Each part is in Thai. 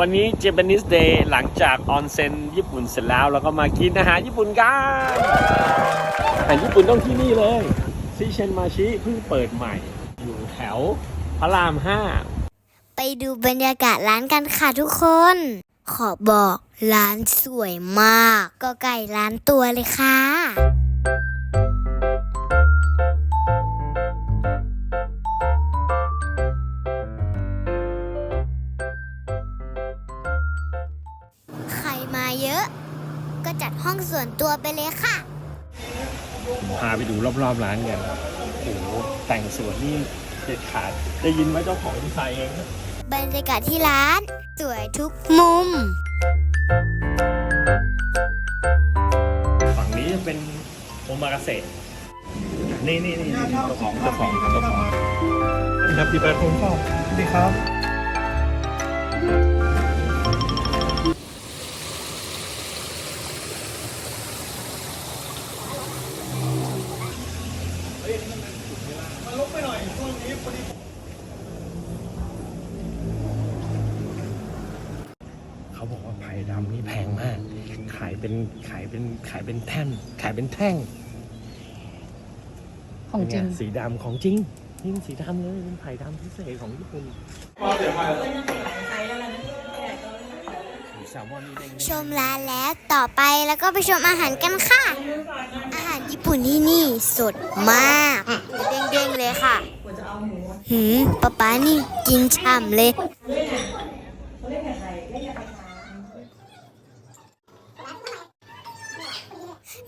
วันนี้เจแปนิสเดย์หลังจากออนเซ็นญี่ปุ่นเสร็จแล้วเราก็มากินอาหารญี่ปุ่นกันอาหารญี่ปุ่นต้องที่นี่เลยซิเชนมาชิเพิ่งเปิดใหม่ อยู่แถวพระรามห้าไปดูบรรยากาศร้านกันค่ะทุกคน ขอบอกร้านสวยมาก ก็ไก่ร้านตัวเลยค่ะ เยอะ ก็จัดห้องส่วนตัวไปเลยค่ะ พาไปดูรอบๆร้านกันโอ้โหแต่งสวยนี่เด็ดขาด ได้ยินไหมเจ้าของดีไซน์เองนะบรรยากาศที่ร้าน สวยทุกมุม ฝั่งนี้จะเป็นโอมากาเสะนี่นี่นี่เจ้าของเจ้าของเจ้าของครับพี่แป๊บผมชอบดีครับ เขาบอกว่าไผ่ดำนี่แพงมาก ขายเป็นขายเป็นขายเป็นแท่น ขายเป็นแท่งของจริง เนี่ยสีดำของจริงนี่เป็นสีดำเลยเป็นไผ่ดำพิเศษของญี่ปุ่นแซลมอนนี่เด้งชมร้านแล้วต่อไปแล้วก็ไปชมอาหารกันค่ะอาหารญี่ปุ่ นที่นี่สดมากเด้งๆเลยค่ะหืมป๊าป๊านี่กินฉ่ำเลย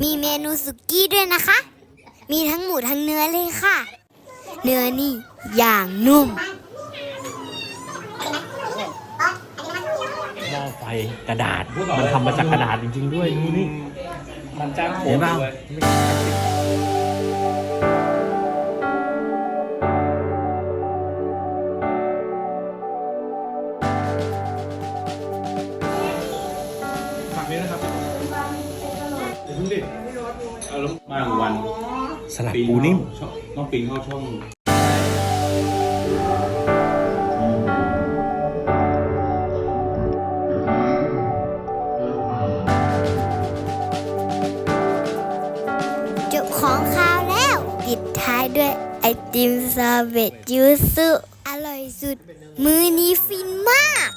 มีเมนูสุกี้ด้วยนะคะ มีทั้งหมูทั้งเนื้อเลยค่ะ เนื้อนี่อย่างนุ่มหม้อไฟกระดาษ มันทำมาจากกระดาษจริง ๆ ด้วยดูนี่ มันจ้างโค้เห็งนเปล่าด้วยฝั่งนี้นะครับเดี๋ยวเพิ่งดิเอาแล้วมาวันสลัดปูนิ่มช่องต้องปีนเข้าช่อง ของข้าวแล้ว ปิดท้ายด้วยไอติมซาเวตยูสุอร่อยสุด มือนี้ฟินมาก